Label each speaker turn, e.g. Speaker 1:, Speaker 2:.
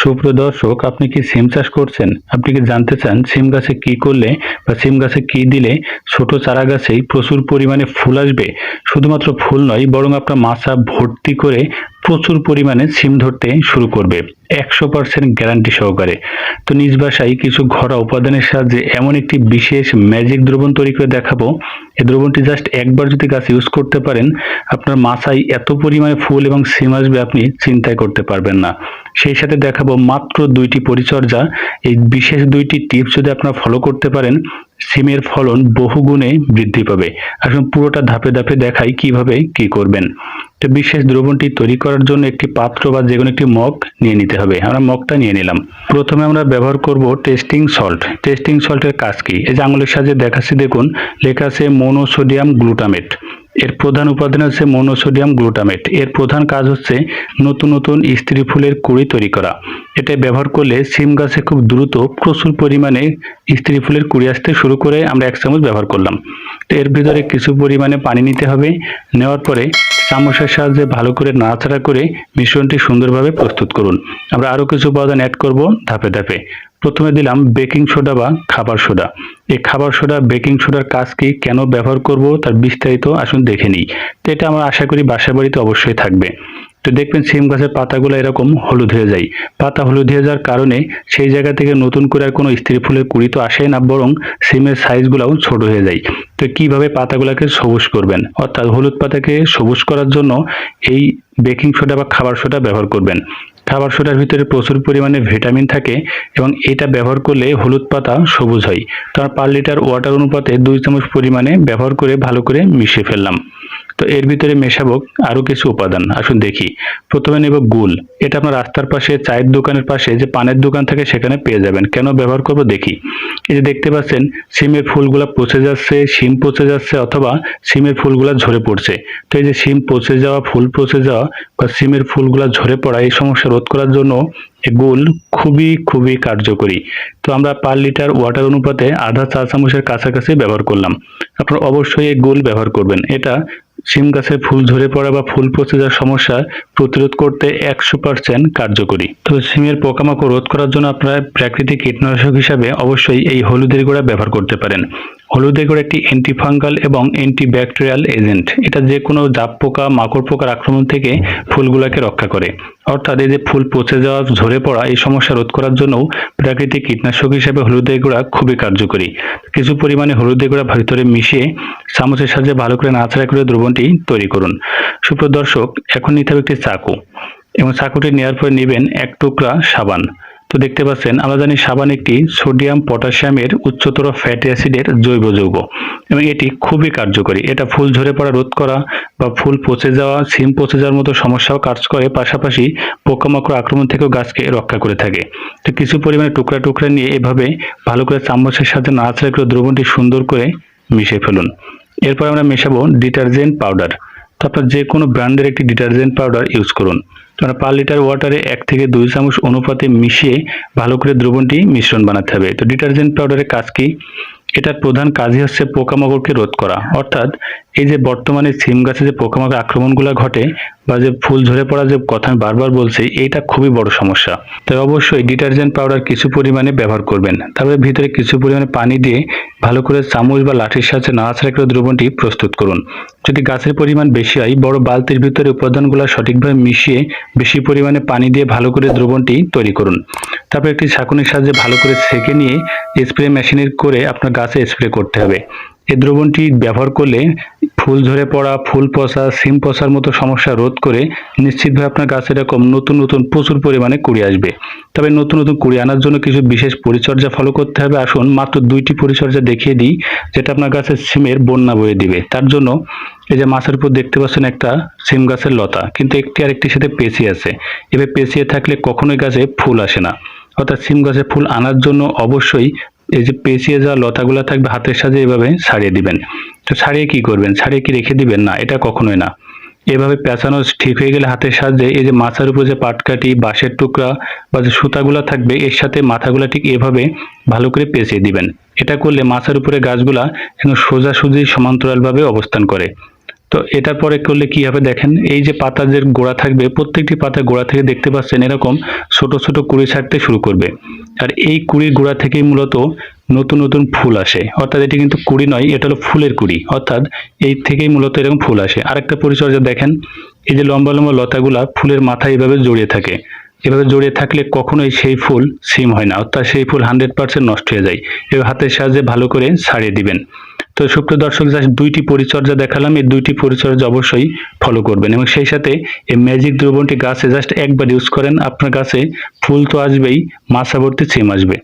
Speaker 1: সুপ্রিয় দর্শক, আপনি কি সিম চাষ করছেন? আপনি কি জানতে চান সিম গাছে কি করলে বা সিম গাছে কি দিলে ছোট চারা গাছেই প্রচুর পরিমাণে ফুল আসবে? শুধুমাত্র ফুল নয়, বরং আপনার মাছা ভর্তি করে প্রচুর পরিমাণে সিম ধরতে শুরু করবে, একশো পার্সেন্ট গ্যারান্টি সহকারে। তো নিজ বাসায় কিছু ঘরোয়া উপাদানের সাহায্যে এমন একটি বিশেষ ম্যাজিক দ্রবণ তৈরি করে দেখাবো। এই দ্রবণটি জাস্ট একবার যদি গাছ ইউজ করতে পারেন, আপনার মাথায় এত পরিমাণে ফুল এবং সিম আসবে আপনি চিন্তাই করতে পারবেন না। সেই সাথে দেখাবো মাত্র দুইটি পরিচর্যা। এই বিশেষ দুইটি টিপস যদি আপনারা ফলো করতে পারেন, সিমের ফলন বহুগুণে বৃদ্ধি পাবে। আসলে পুরোটা ধাপে ধাপে দেখাই কীভাবে কি করবেন। তো বিশেষ দ্রবণটি তৈরি করার জন্য একটি পাত্র বা যে কোনো একটি মগ নিয়ে নিতে হবে। আমরা মগটা নিয়ে নিলাম। প্রথমে আমরা ব্যবহার করব টেস্টিং সল্ট। টেস্টিং সল্টের কাজ কি? এই যে আঙুলের সাহায্যে দেখাচ্ছি, দেখুন, লেখা আছে মোনোসোডিয়াম গ্লুটামেট। এর প্রধান উপাদান হচ্ছে মোনোসোডিয়াম গ্লুটামেট। এর প্রধান কাজ হচ্ছে নতুন নতুন স্ত্রী ফুলের কুড়ি তৈরি করা। এটা ব্যবহার করলে সিম গাছে খুব দ্রুত প্রচুর পরিমাণে স্ত্রী ফুলের কুড়ি আসতে শুরু করে আমরা এক চামচ ব্যবহার করলাম। তো এর ভিতরে কিছু পরিমাণে পানি নিতে হবে। নেওয়ার পরে চামচের সাহায্যে ভালো করে নাড়াচাড়া করে মিশ্রণটি সুন্দরভাবে প্রস্তুত করুন। আমরা আরও কিছু উপাদান অ্যাড করব ধাপে ধাপে। প্রথমে দিলাম বেকিং সোডা বা খাবার সোডা এই খাবার সোডা বেকিং সোডার কাজ কি, কেন ব্যবহার করব, তার বিস্তারিত আসুন দেখে নিই। তো এটা আমরা আশা করি বাসা বাড়িতে অবশ্যই থাকবে। তো দেখবেন সিম গাছের পাতাগুলো এরকম হলুদ হয়ে যায়। পাতা হলুদ হয়ে যাওয়ার কারণে সেই জায়গা থেকে নতুন করে আর কোনো স্ত্রী ফুলের কুড়ি তো আসে না, বরং সিমের সাইজগুলোও ছোট হয়ে যায়। তো কীভাবে পাতাগুলোকে সবুজ করবেন? অর্থাৎ হলুদ পাতাকে সবুজ করার জন্য এই বেকিং সোডা বা খাবার সোডা ব্যবহার করবেন। খাবার সোডার ভিতরে প্রচুর পরিমাণে ভিটামিন থাকে এবং এটা ব্যবহার করলে হলুদ পাতা সবুজ হয়। তার পার লিটার ওয়াটার অনুপাতে দুই চামচ পরিমাণে ব্যবহার করে ভালো করে মিশিয়ে ফেললাম। তো এর ভিতরে মেশাবো আরও কিছু উপাদান। আসুন দেখি। প্রথমে নেব গুল। এটা আপনার রাস্তার পাশে, চায়ের দোকানের পাশে, যে পানের দোকান থাকে সেখানে পেয়ে যাবেন। কেন ব্যবহার করব দেখি। এই যে দেখতে পাচ্ছেন, সিমের ফুলগুলা পচে যাচ্ছে সিম পচে যাচ্ছে অথবা সিমের ফুলগুলা ঝরে পড়ছে। তো এই যে সিম পচে যাওয়া, ফুল পচে যাওয়া বা সিমের ফুলগুলা ঝরে পড়া, এই সমস্যা রোধ করার জন্য গুল খুবই খুবই কার্যকরী। তো আমরা পার লিটার ওয়াটার অনুপাতে আধা চা চামচের কাছাকাছি ব্যবহার করলাম। আপনারা অবশ্যই এই গুল ব্যবহার করবেন। এটা সিম গাছে ফুল ঝরে পড়া বা ফুল পচে যাওয়ার সমস্যা প্রতিরোধ করতে একশো পার্সেন্ট কার্যকরী। তো শিমের পোকামাকড় রোধ করার জন্য আপনারা প্রাকৃতিক কীটনাশক হিসাবে অবশ্যই এই হলুদের গুঁড়া ব্যবহার করতে পারেন। হলুদের গুঁড়া একটি অ্যান্টিফাঙ্গাল এবং অ্যান্টিব্যাকটেরিয়াল এজেন্ট এটা যে কোনো জাপ পোকা, মাকড় পোকার আক্রমণ থেকে ফুলগুলোকে রক্ষা করে। অর্থাৎ এই যে ফুল পচে যাওয়া, ঝরে পড়া, এই সমস্যা রোধ করার জন্যও প্রাকৃতিক কীটনাশক হিসেবে হলুদের গুঁড়া খুবই কার্যকরী। কিছু পরিমাণে হলুদের গুঁড়া ভিতরে মিশিয়ে চামচের সাহায্যে ভালো করে নাড়াচাড়া করে দ্রবণটি তৈরি করুন। সুপ্রদর্শক, এখন নিতে হবে একটি চাকু। এবং চাকুটি নেওয়ার পরে নেবেন এক টুকরা সাবান। তো দেখতে পাচ্ছেন, আমরা জানি সাবান একটি সোডিয়াম পটাশিয়ামের উচ্চতর ফ্যাটি অ্যাসিডের জৈব যৌগ এবং এটি খুবই কার্যকরী। এটা ফুল ঝরে পড়া, রোধ করা বা ফুল পচে যাওয়া, সিম পচে যাওয়ার মতো সমস্যাও কাজ করে, পাশাপাশি পোকামাকড় আক্রমণ থেকেও গাছকে রক্ষা করে থাকে। তো কিছু পরিমাণে টুকরা টুকরা নিয়ে এভাবে ভালো করে চামচের সাথে নাড়াচাড়া করে দ্রবণটি সুন্দর করে মিশিয়ে ফেলুন। এরপর আমরা মেশাবো ডিটারজেন্ট পাউডার। তো আপনার যে কোনো ব্র্যান্ডের একটি ডিটারজেন্ট পাউডার ইউজ করুন। তোমরা পার লিটার ওয়াটারে এক থেকে দুই চামচ অনুপাতে মিশিয়ে ভালো করে দ্রবণটি মিশ্রণ বানাতে হবে। তো ডিটারজেন্ট পাউডারের কাজ কি? এটার প্রধান কাজই হচ্ছে পোকামাকড়কে রোধ করা। অর্থাৎ এই যে বর্তমানে সিম গাছে যে পোকামাকড় আক্রমণগুলো ঘটে বা যে ফুল ঝরে পড়া যে কথা আমি বারবার বলছি, এইটা খুবই বড় সমস্যা। তাই অবশ্যই ডিটারজেন্ট পাউডার কিছু পরিমাণে ব্যবহার করবেন। তারপরে ভিতরে কিছু পরিমাণে পানি দিয়ে ভালো করে চামচ বা লাঠির সাহায্যে নাড়াচাড়া করে দ্রবণটি প্রস্তুত করুন। যদি গাছের পরিমাণ বেশি হয়, বড় বালতির ভিতরে উপাদানগুলো সঠিকভাবে মিশিয়ে বেশি পরিমাণে পানি দিয়ে ভালো করে দ্রবণটি তৈরি করুন। তারপর একটি ছাঁকুনির সাহায্যে ভালো করে সেঁকে নিয়ে স্প্রে মেশিনের করে আপনার গাছে স্প্রে করতে হবে। এই দ্রবণটি ব্যবহার করলে ফুল ঝরে পড়া, ফুল পচা সিম পচার মতো সমস্যা রোধ করে নিশ্চিতভাবে আপনার গাছে এরকম নতুন নতুন প্রচুর পরিমাণে কুড়ি আসবে। তবে নতুন নতুন কুড়ি আনার জন্য কিছু বিশেষ পরিচর্যা ফলো করতে হবে। আসুন মাত্র দুইটি পরিচর্যা দেখিয়ে দিই, যেটা আপনার গাছের সিমের বন্যা বয়ে দিবে। তার জন্য এই যে মাছের উপর দেখতে পাচ্ছেন একটা সিম গাছের লতা, কিন্তু একটি আরেকটির সাথে পেঁচি আছে। এভাবে পেঁচিয়ে থাকলে কখনোই গাছে ফুল আসে না। অর্থাৎ সিম গাছে ফুল আনার জন্য অবশ্যই এই যে পেঁচিয়ে যাওয়া লতাগুলো থাকবে, হাতের সাহায্যে এভাবে ছাড়িয়ে দিবেন। তো ছাড়িয়ে কি করবেন? ছাড়িয়ে কি রেখে দিবেন? না, এটা কখনোই না। এভাবে পেঁচানো ঠিক হয়ে গেলে হাতের সাহায্যে এই যে মাথার উপর যে পাটকাঠি, বাঁশের টুকরা বা যে সুতাগুলা থাকবে, এর সাথে মাথাগুলো ঠিক এভাবে ভালো করে পেঁচিয়ে দিবেন। এটা করলে মাথার উপরে গাছগুলা একদম সোজাসুজি সমান্তরালভাবে অবস্থান করে। তো এটার পরে করলে কি হবে দেখেন, এই যে পাতার যে গোড়া থাকবে, প্রত্যেকটি পাতার গোড়া থেকে দেখতে পাচ্ছেন এরকম ছোট ছোট কুড়ি ছাড়তে শুরু করবে। আর এই কুড়ির গোড়া থেকেই মূলত নতুন নতুন ফুল আসে। অর্থাৎ এটি কিন্তু কুড়ি নয়, এটা হলো ফুলের কুড়ি। অর্থাৎ এই থেকেই মূলত এরকম ফুল আসে। আরেকটা পরিচর্যা দেখেন, এই যে লম্বা লম্বা লতাগুলা ফুলের মাথায় এভাবে জড়িয়ে থাকে। এভাবে জড়িয়ে থাকলে কখনোই সেই ফুল সিম হয় না। অর্থাৎ সেই ফুল হান্ড্রেড পার্সেন্ট নষ্ট হয়ে যায়। এবার হাতের সাহায্যে ভালো করে ছাড়িয়ে দিবেন। তো সুপ্রিয় দর্শক, জাস্ট দুইটি পরিচর্যা দেখালাম। এই দুইটি পরিচর্যা অবশ্যই ফলো করবেন এবং সেই সাথে এই ম্যাজিক দ্রবণটি গাছে জাস্ট একবার ইউজ করেন। আপনার গাছে ফুল তো আসবেই, মাছাবর্তী সিম আসবে।